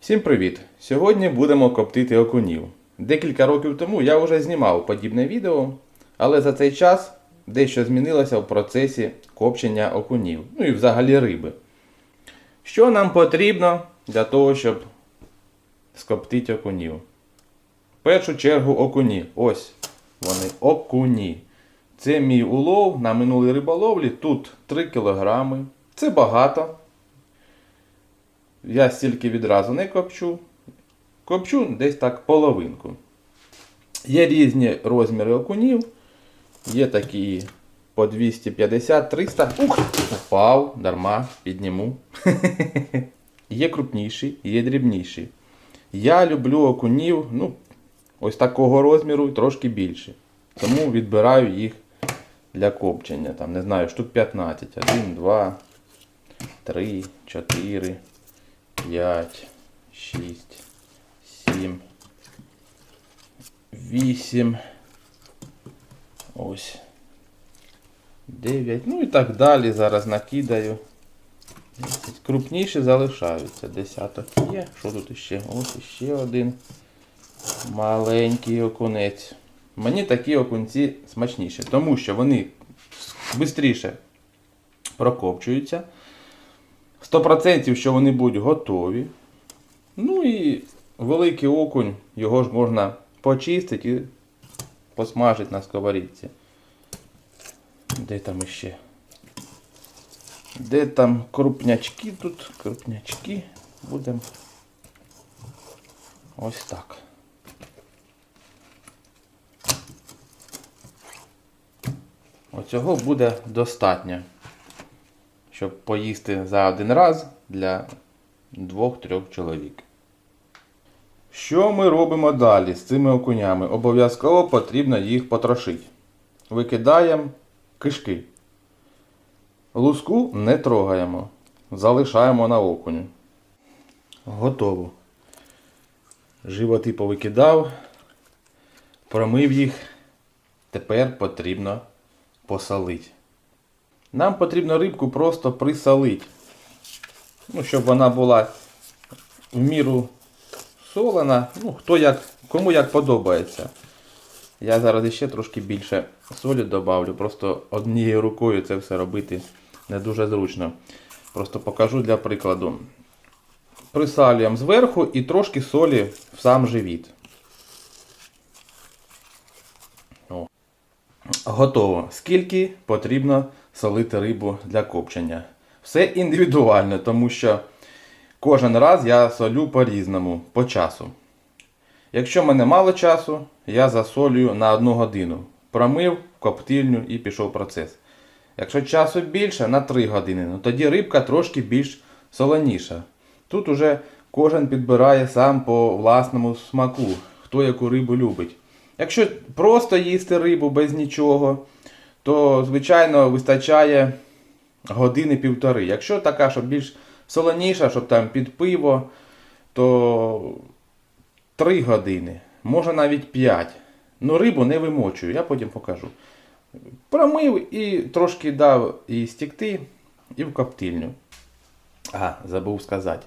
Всім привіт! Сьогодні будемо коптити окунів. Декілька років тому я вже знімав подібне відео, але за цей час дещо змінилося в процесі копчення окунів, ну і взагалі риби. Що нам потрібно для того, щоб скоптити окунів? В першу чергу окуні. Ось вони окуні. Це мій улов на минулій риболовлі. Тут 3 кг. Це багато. Я стільки відразу не копчу. Копчу десь так половинку. Є різні розміри окунів. Є такі по 250-300. Ух! Упав, дарма, підніму. Є крупніші, є дрібніші. Я люблю окунів, ну, ось такого розміру, трошки більше. Тому відбираю їх для копчення. Там, не знаю, штук 15. 1, 2, 3, 4. 5, 6, 7, 8, ось 9, ну і так далі. Зараз накидаю. Крупніші залишаються. Десяток є. Що тут ще? Ось ще один маленький окунець. Мені такі окунці смачніші, тому що вони швидше прокопчуються. 100% що вони будуть готові. Ну і великий окунь, його ж можна почистити і посмажити на сковорідці. Де там іще? Де там крупнячки тут? Крупнячки будемо. Ось так. Оцього буде достатньо щоб поїсти за один раз для двох-трьох чоловік. Що ми робимо далі з цими окунями? Обов'язково потрібно їх потрошити. Викидаємо кишки. Луску не трогаємо. Залишаємо на окуню. Готово. Животи повикидав, промив їх. Тепер потрібно посолити. Нам потрібно рибку просто присолити. Ну, щоб вона була в міру солена. Ну, хто як, кому як подобається. Я зараз ще трошки більше солі додавлю. Просто однією рукою це все робити не дуже зручно. Просто покажу для прикладу. Присалюємо зверху і трошки солі в сам живіт. О. Готово. Скільки потрібно солити рибу для копчення. Все індивідуально, тому що кожен раз я солю по-різному, по часу. Якщо в мене мало часу, я засолюю на 1 годину. Промив коптильню і пішов процес. Якщо часу більше, на 3 години, ну тоді рибка трошки більш солоніша. Тут уже кожен підбирає сам по власному смаку, хто яку рибу любить. Якщо просто їсти рибу без нічого, то, звичайно, вистачає години півтори. Якщо така, щоб більш солоніша, щоб там під пиво, то 3 години, може навіть 5. Ну, рибу не вимочую, я потім покажу. Промив і трошки дав її стікти і в коптильню. А, забув сказати,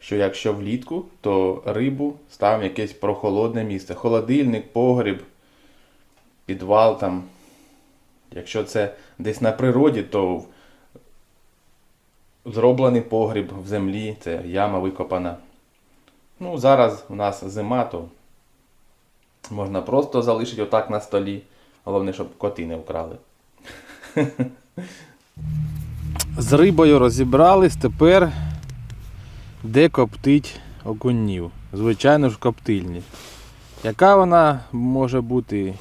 що якщо влітку, то рибу ставимо в якесь прохолодне місце. Холодильник, погріб, підвал там. Якщо це десь на природі, то зроблений погріб в землі, це яма викопана. Ну, зараз у нас зима, то можна просто залишити отак на столі. Головне, щоб коти не вкрали. З рибою розібрались, тепер де коптить окунів. Звичайно ж коптильні. Яка вона може бути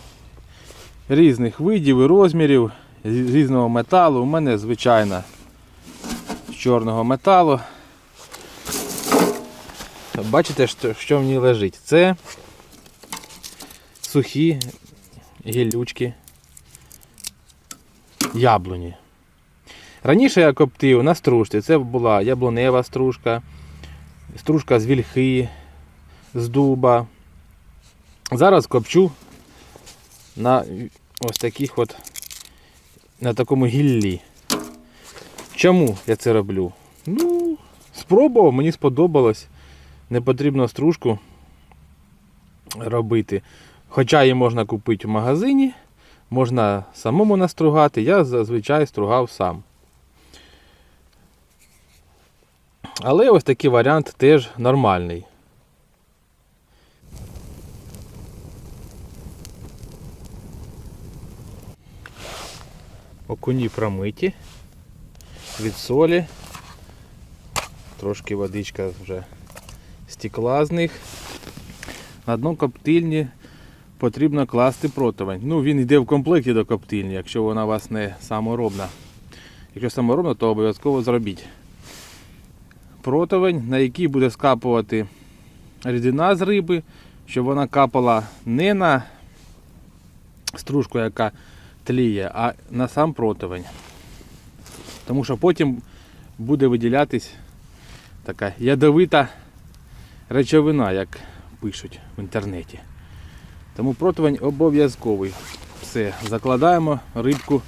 різних видів і розмірів, з різного металу. У мене звичайна з чорного металу. Бачите, що, в ній лежить? Це сухі гілючки яблуні. Раніше я коптив на стружці. Це була яблунева стружка, стружка з вільхи, з дуба. Зараз копчу на ось таких от на такому гіллі. Чому я це роблю? Ну, спробував, мені сподобалось. Не потрібно стружку робити. Хоча її можна купити в магазині, можна самому настругати. Я зазвичай стругав сам. Але ось такий варіант теж нормальний. Окуні промиті від солі. Трошки водичка вже стекла з них. На дно коптильні потрібно класти противень. Ну, він йде в комплекті до коптильні, якщо вона у вас не саморобна. Якщо саморобна, то обов'язково зробіть. Противень, на який буде скапувати рідина з риби, щоб вона капала не на стружку, яка тліє, а на сам противень. Тому що потім буде виділятись така ядовита речовина, як пишуть в інтернеті. Тому противень обов'язковий. Все, закладаємо рибку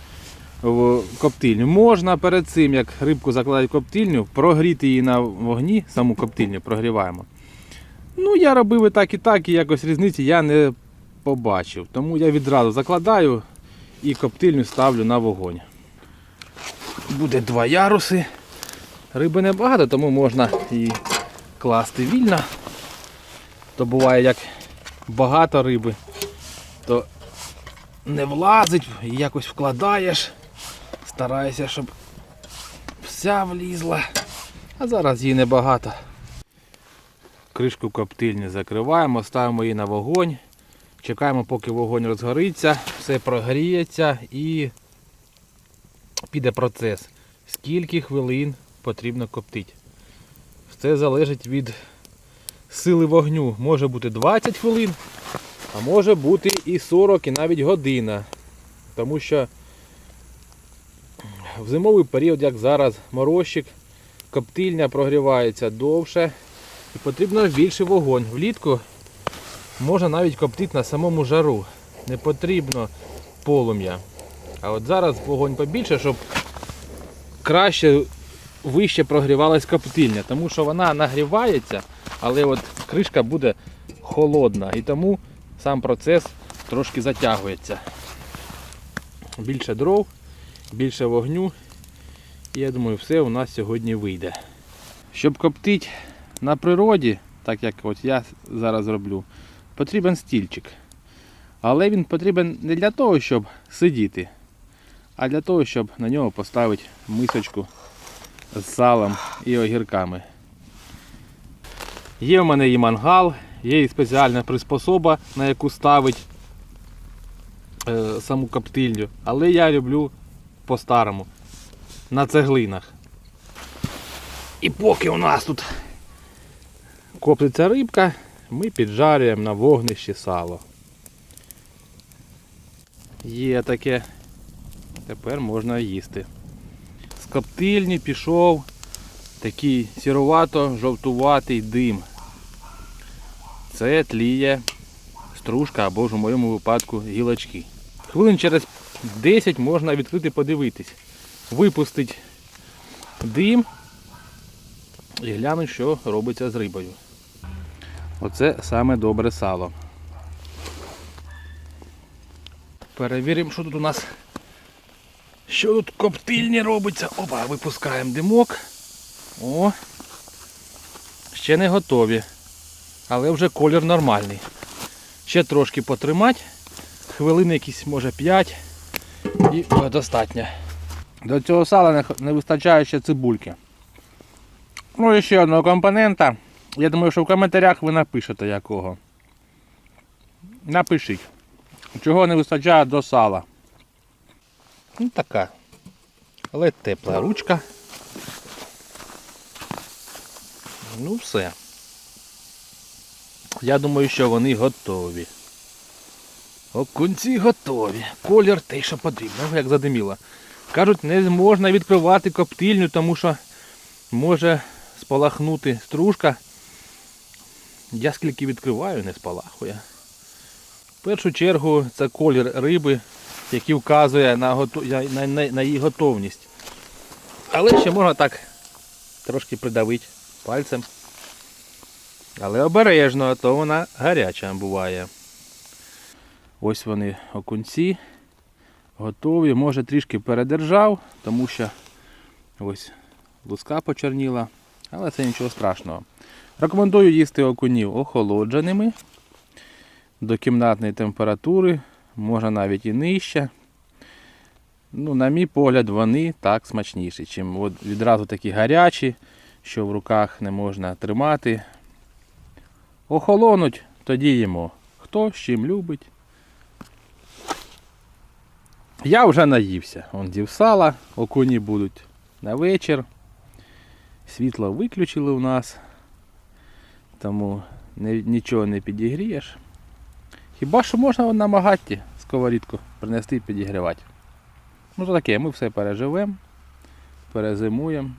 в коптильню. Можна перед цим, як рибку закладають в коптильню, прогріти її на вогні, саму коптильню прогріваємо. Ну, я робив і так, і так, і якось різниці я не побачив. Тому я відразу закладаю і коптильню ставлю на вогонь. Буде два яруси. Риби небагато, тому можна і класти вільно. То буває як багато риби, то не влазить, якось вкладаєш, стараєшся, щоб вся влізла. А зараз її небагато. Кришку коптильні закриваємо, ставимо її на вогонь. Чекаємо, поки вогонь розгориться, все прогріється і піде процес. Скільки хвилин потрібно коптити. Все залежить від сили вогню. Може бути 20 хвилин, а може бути і 40, і навіть година. Тому що в зимовий період, як зараз, морозчик, коптильня прогрівається довше і потрібно більший вогонь. Влітку можна навіть коптити на самому жару. Не потрібно полум'я. А от зараз вогонь побільше, щоб краще вище прогрівалась коптильня, тому що вона нагрівається, але от кришка буде холодна і тому сам процес трошки затягується. Більше дров, більше вогню. І я думаю, все у нас сьогодні вийде. Щоб коптити на природі, так як от я зараз роблю, потрібен стільчик. Але він потрібен не для того, щоб сидіти, а для того, щоб на нього поставити мисочку з салом і огірками. Є в мене і мангал, є і спеціальна приспособа, на яку ставить е, саму коптильню. Але я люблю по-старому, на цеглинах. І поки у нас тут коптиться рибка, ми піджарюємо на вогнищі сало. Є таке, тепер можна їсти. З коптильні пішов такий сірувато-жовтуватий дим. Це тліє стружка або ж у моєму випадку гілочки. Хвилин через 10 можна відкрити подивитись. Випустить дим і глянуть, що робиться з рибою. Оце саме добре сало. Перевіримо, що тут у нас. Що тут коптильні робиться. Опа, випускаємо димок. О! Ще не готові. Але вже колір нормальний. Ще трошки потримати. Хвилини якісь, може 5 і достатньо. До цього сала не, не вистачає ще цибульки. Ну і ще одного компонента. Я думаю, що в коментарях ви напишете якого. Напишіть. Чого не вистачає до сала. Ну така. Але тепла ручка. Ну все. Я думаю, що вони готові. Окунці готові. Колір той, що потрібно, як задиміло. Кажуть, не можна відкривати коптильню, тому що може спалахнути стружка. Я скільки відкриваю, не спалахує. В першу чергу це колір риби, який вказує на, гото... на, на, на її готовність. Але ще можна так трошки придавити пальцем. Але обережно, а то вона гаряча буває. Ось вони окунці. Готові. Може трішки передержав, тому що ось луска почерніла. Але це нічого страшного. Рекомендую їсти окунів охолодженими до кімнатної температури, можна навіть і нижче. Ну, на мій погляд, вони так смачніші, чим от відразу такі гарячі, що в руках не можна тримати. Охолонуть, тоді їмо. Хто з чим любить. Я вже наївся. Он з'їв сала, окуні будуть на вечір. Світло виключили у нас, тому нічого не підігрієш. Хіба що можна на магатті сковорідку принести і підігрівати. Ну то таке, ми все переживемо, перезимуємо.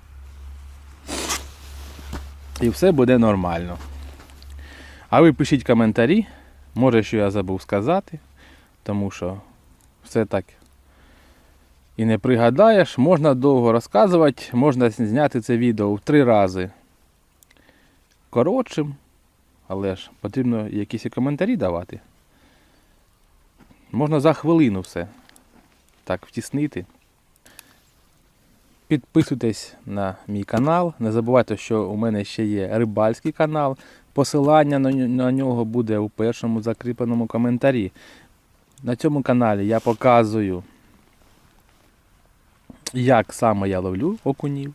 І все буде нормально. А ви пишіть коментарі, може, що я забув сказати, тому що все так і не пригадаєш, можна довго розказувати, можна зняти це відео в три рази коротшим, але ж потрібно якісь і коментарі давати. Можна за хвилину все так втіснити. Підписуйтесь на мій канал. Не забувайте, що у мене ще є рибальський канал. Посилання на нього буде у першому закріпленому коментарі. На цьому каналі я показую, як саме я ловлю окунів.